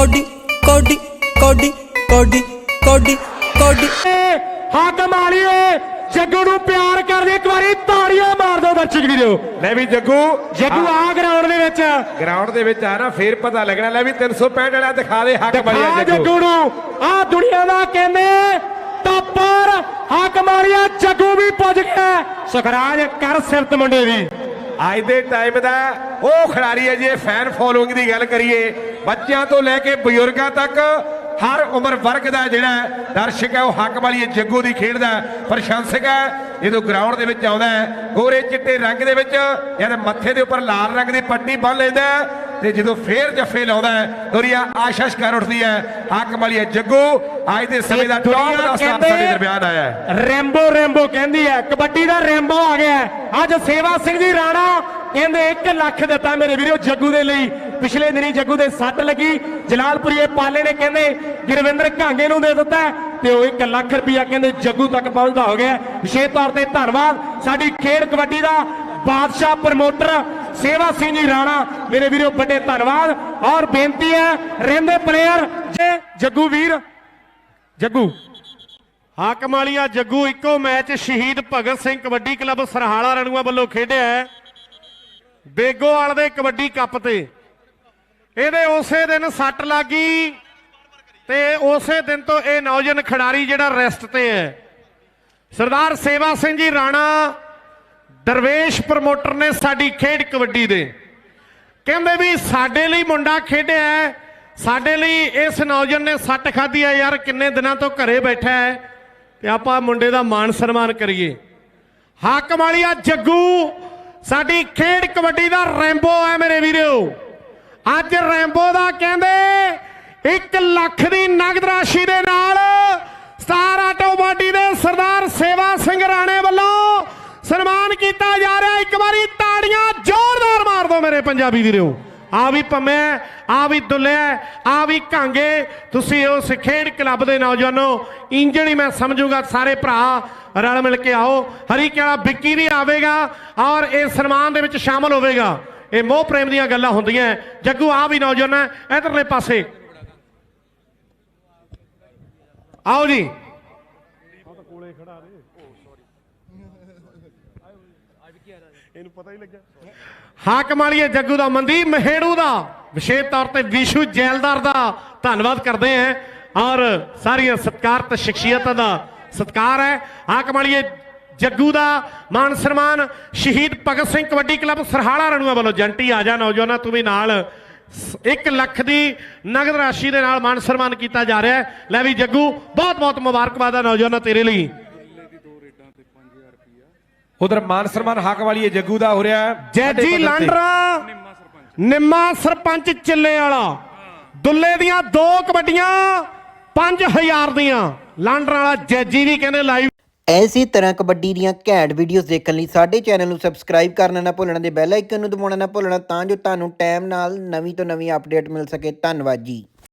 Cody ਕੋਡੀ ਕੋਡੀ ਕੋਡੀ ਕੋਡੀ ਕੋਡੀ। ਹਾਕਮ ਵਾਲੀਏ ਜੱਗੂ ਨੂੰ ਪਿਆਰ ਕਰਦੇ ਇੱਕ ਵਾਰੀ ਤਾੜੀਆਂ ਮਾਰ ਦਿਓ ਦਰਸ਼ਕ ਵੀਰੋ। ਲੈ ਵੀ ਜੱਗੂ ਜੱਗੂ ਆ ਗਰਾਊਂਡ ਦੇ ਵਿੱਚ। ਗਰਾਊਂਡ ਦੇ ਵਿੱਚ ਆ ਨਾ ਫੇਰ ਪਤਾ ਲੱਗਣਾ ਲੈ ਵੀ 365 ਵਾਲਾ ਦਿਖਾ ਦੇ ਹੱਕ ਆ ਬਲਿਆ ਜੱਗੂ। ਜੱਗੂ ਨੂੰ। ਆ ਦੁਨੀਆ ਦਾ ਕਹਿੰਦੇ ਟੱਪਰ ਹਾਕਮ ਵਾਲੀਆ ਜੱਗੂ ਵੀ ਪੁੱਜ ਗਿਆ। ਸੁਖਰਾਜ ਕਰ ਸਿਫਤ ਮੁੰਡੇ ਦੀ। ਅੱਜ ਦੇ ਟਾਈਮ ਦਾ ਉਹ ਖਿਡਾਰੀ ਹੈ ਜੇ ਫੈਨ ਫੋਲੋਇੰਗ ਦੀ ਗੱਲ ਕਰੀਏ। ਬੱਚਿਆਂ ਤੋਂ ਲੈ ਕੇ ਬਜ਼ੁਰਗਾਂ ਤੱਕ ਹਰ ਉਮਰ ਵਰਗ ਦਾ ਜਿਹੜਾ ਦਰਸ਼ਕ ਹੈ, ਉਹ ਹੱਕ ਵਾਲੀ ਜੱਗੂ ਦੀ ਖੇਡਦਾ ਪ੍ਰਸ਼ੰਸਕ ਹੈ। ਜਦੋਂ ਗਰਾਊਂਡ ਦੇ ਵਿੱਚ ਆਉਂਦਾ ਹੈ। ਗੋਰੇ ਚਿੱਟੇ ਰੰਗ ਦੇ ਵਿੱਚ ਜਦ ਮੱਥੇ ਦੇ ਉੱਪਰ ਲਾਲ ਰੰਗ ਦੀ ਪੱਟੀ ਬੰਨ ਲੈਂਦਾ ਤੇ ਜਦੋਂ ਫੇਰ ਜੱਫੇ ਲਾਉਂਦਾ ਹੈ ਦੁਨੀਆ ਆਸ਼ੀਸ਼ ਕਰ ਉੱਠਦੀ ਹੈ ਹੱਕ ਵਾਲੀ ਜੱਗੂ ਅੱਜ ਦੇ ਸਮੇਂ ਦਾ ਟੌਪ ਦਾ ਸਟਾਰ ਸਾਡੇ ਦਰਮਿਆਨ ਆਇਆ ਹੈ ਰੈਂਬੋ ਰੈਂਬੋ ਕਹਿੰਦੀ ਹੈ ਕਬੱਡੀ ਦਾ ਰੈਂਬੋ ਆ ਗਿਆ। ਅੱਜ ਸੇਵਾ ਸਿੰਘ ਜੀ ਰਾਣਾ ਕਹਿੰਦੇ 1 ਲੱਖ ਦਿੱਤਾ ਮੇਰੇ ਵੀਰੋ ਜੱਗੂ ਦੇ ਲਈ ਪਿਛਲੇ ਦਿਨੀ ਜੱਗੂ ਦੇ ਸੱਟ ਲੱਗੀ ਜਲਾਲਪੁਰੀਏ ਪਾਲੇ ਨੇ ਕਹਿੰਦੇ ਗੁਰਵਿੰਦਰ ਘਾਂਗੇ ਨੂੰ ਦੇ ਦਿੱਤਾ ਤੇ ਉਹ 1 ਲੱਖ ਰੁਪਇਆ ਕਹਿੰਦੇ ਜੱਗੂ ਤੱਕ ਪਹੁੰਚਦਾ ਹੋ ਗਿਆ। ਵਿਸ਼ੇਸ਼ ਤੌਰ ਤੇ ਧੰਨਵਾਦ ਸਾਡੀ ਖੇਡ ਕਬੱਡੀ ਦਾ ਬਾਦਸ਼ਾਹ ਪ੍ਰਮੋਟਰ ਸੇਵਾ ਸਿੰਘ ਜੀ ਰਾਣਾ, ਮੇਰੇ ਵੀਰੋ, ਵੱਡੇ ਧੰਨਵਾਦ ਔਰ ਬੇਨਤੀ ਹੈ, ਰਹਿੰਦੇ ਪਲੇਅਰ ਜੇ ਜੱਗੂ ਵੀਰ, ਜੱਗੂ। ਹਾਕਮ ਵਾਲੀਆ, ਜੱਗੂ, ਇੱਕੋ ਮੈਚ ਸ਼ਹੀਦ ਭਗਤ ਸਿੰਘ ਕਬੱਡੀ ਕਲੱਬ ਸਰਹਾਲਾ ਰਣੂਆ ਵੱਲੋਂ ਖੇਡਿਆ ਹੈ। ਬੇਗੋਵਾਲ ਦੇ ਕਬੱਡੀ ਕੱਪ ਤੇ। ਇਹਦੇ ਉਸੇ ਦਿਨ ਸੱਟ ਲੱਗੀ ਤੇ ਉਸੇ ਦਿਨ ਤੋਂ ਇਹ ਨੌਜਵਾਨ ਖਿਡਾਰੀ ਜਿਹੜਾ ਰੈਸਟ ਤੇ ਹੈ। ਸਰਦਾਰ ਸੇਵਾ ਸਿੰਘ ਜੀ, ਰਾਣਾ ਦਰਵੇਸ਼ ਪ੍ਰਮੋਟਰ ਨੇ ਸਾਡੀ ਖੇਡ ਕਬੱਡੀ ਦੇ। ਕਹਿੰਦੇ ਵੀ ਸਾਡੇ ਲਈ ਮੁੰਡਾ ਖੇਡਿਆ ਸਾਡੇ ਲਈ ਇਸ ਨੌਜਵਾਨ ਨੇ ਸੱਟ ਖਾਧੀ ਹੈ, ਯਾਰ ਕਿੰਨੇ ਦਿਨਾਂ ਤੋਂ ਘਰੇ ਬੈਠਾ ਹੈ, ਤੇ ਆਪਾਂ ਮੁੰਡੇ ਦਾ ਮਾਣ ਸਨਮਾਨ ਕਰੀਏ। ਹਾਕਮ ਵਾਲੀਆ ਜੱਗੂ, ਸਾਡੀ ਖੇਡ ਕਬੱਡੀ ਦਾ ਰੈਂਬੋ ਹੈ ਮੇਰੇ ਵੀਰੋ। ਅੱਜ ਰੈਂਬੋ ਦਾ ਕਹਿੰਦੇ 1 ਲੱਖ ਦੀ ਨਗਦ ਰਾਸ਼ੀ ਦੇ ਨਾਲ ਸਟਾਰ ਆਟੋਬਾਡੀ ਦੇ ਸਰਦਾਰ ਸੇਵਾ ਸਿੰਘ ਰਾਣੇ ਵੱਲੋਂ ਸਨਮਾਨ ਕੀਤਾ ਜਾ ਰਿਹਾ ਇੱਕ ਵਾਰੀ ਤਾੜੀਆਂ ਜ਼ੋਰਦਾਰ ਮਾਰ ਦਿਓ ਮੇਰੇ ਪੰਜਾਬੀ ਵੀਰੋ। ਆ ਵੀ ਪੰਮਿਆ ਆ ਵੀ ਦੁੱਲਿਆ ਆ ਵੀ ਕਾਂਗੇ ਤੁਸੀਂ ਉਸ ਖੇਡ ਕਲੱਬ ਦੇ ਨੌਜਵਾਨੋ, ਇੰਜਣ ਹੀ ਮੈਂ ਸਮਝੂਗਾ ਸਾਰੇ ਭਰਾ, ਰਲ ਮਿਲ ਕੇ ਆਓ। ਹਰੀ ਵਾਲਾ ਵਿੱਕੀ ਵੀ ਆਵੇਗਾ ਔਰ ਇਹ ਸਨਮਾਨ ਦੇ ਵਿੱਚ ਸ਼ਾਮਲ ਹੋਵੇਗਾ। ਇਹ ਮੋਹ ਪ੍ਰੇਮ ਦੀਆਂ ਗੱਲਾਂ ਹੁੰਦੀਆਂ ਜੱਗੂ, ਆ ਵੀ ਨੌਜਵਾਨ ਹੈ ਇਧਰਲੇ ਪਾਸੇ। ਆਓ ਜੀ। ਇਹਨੂੰ ਪਤਾ ਹੀ ਹਾਕਮ ਵਾਲੀਏ ਜੱਗੂ ਦਾ ਮਨਦੀਪ ਮਹੇੜੂ ਦਾ। ਵਿਸ਼ੇਸ਼ ਤੌਰ ਤੇ ਵਿਸ਼ੂ ਜੈਲਦਾਰ ਦਾ ਧੰਨਵਾਦ ਕਰਦੇ ਹਾਂ। ਔਰ ਸਾਰੀਆਂ ਸਤਿਕਾਰਤ ਸ਼ਖਸੀਅਤਾਂ ਦਾ ਸਤਿਕਾਰ ਹੈ। ਹਾਕਮ ਵਾਲੀਏ ਜੱਗੂ ਦਾ ਮਾਨ ਸਨਮਾਨ ਸ਼ਹੀਦ ਭਗਤ ਸਿੰਘ ਕਬੱਡੀ ਕਲੱਬ ਸਰਹਾਲਾ ਰਣੂਆ ਵੱਲੋਂ ਜੰਟੀ ਆ ਜਾ ਨੌਜਵਾਨਾਂ, ਤੂੰ ਵੀ ਨਾਲ। 1 ਲੱਖ ਦੀ ਨਗਦ ਰਾਸ਼ੀ ਦੇ ਨਾਲ ਮਾਨ ਸਨਮਾਨ ਕੀਤਾ ਜਾ ਰਿਹਾ ਹੈ। ਲੈ ਵੀ ਜੱਗੂ ਬਹੁਤ ਬਹੁਤ ਮੁਬਾਰਕਬਾਦ ਆ ਨੌਜਵਾਨਾਂ ਤੇਰੇ ਲਈ। ਉਧਰ ਮਾਨ ਸਨਮਾਨ ਹੱਕ ਵਾਲੀ ਜੱਗੂ ਦਾ ਹੋ ਰਿਹਾ। ਜੈਜੀ। ਲਾਂਡਰਾ ਨਿੰਮਾ ਸਰਪੰਚ ਚਿੱਲੇ ਵਾਲਾ। ਦੁੱਲੇ ਦੀਆਂ ਦੋ ਕਬੱਡੀਆਂ 5000 ਦੀਆਂ। ਲਾਂਡਰਾ ਵਾਲਾ ਜੈਜੀ ਵੀ ਕਹਿੰਦੇ ਲਾਈਵ ਐਸੀ ਤਰ੍ਹਾਂ ਕਬੱਡੀ ਦੀਆਂ ਘੈਂਟ ਵੀਡੀਓਜ਼ ਦੇਖਣ ਲਈ ਸਾਡੇ ਚੈਨਲ ਨੂੰ ਸਬਸਕ੍ਰਾਈਬ ਕਰਨਾ ਨਾ ਭੁੱਲਣਾ ਤੇ ਬੈਲ ਆਈਕਨ ਨੂੰ ਦਬਾਉਣਾ ਨਾ ਭੁੱਲਣਾ ਤਾਂ ਜੋ ਤੁਹਾਨੂੰ ਟਾਈਮ ਨਾਲ ਨਵੀਂ ਤੋਂ ਨਵੀਂ ਅਪਡੇਟ ਮਿਲ ਸਕੇ। ਧੰਨਵਾਦ ਜੀ।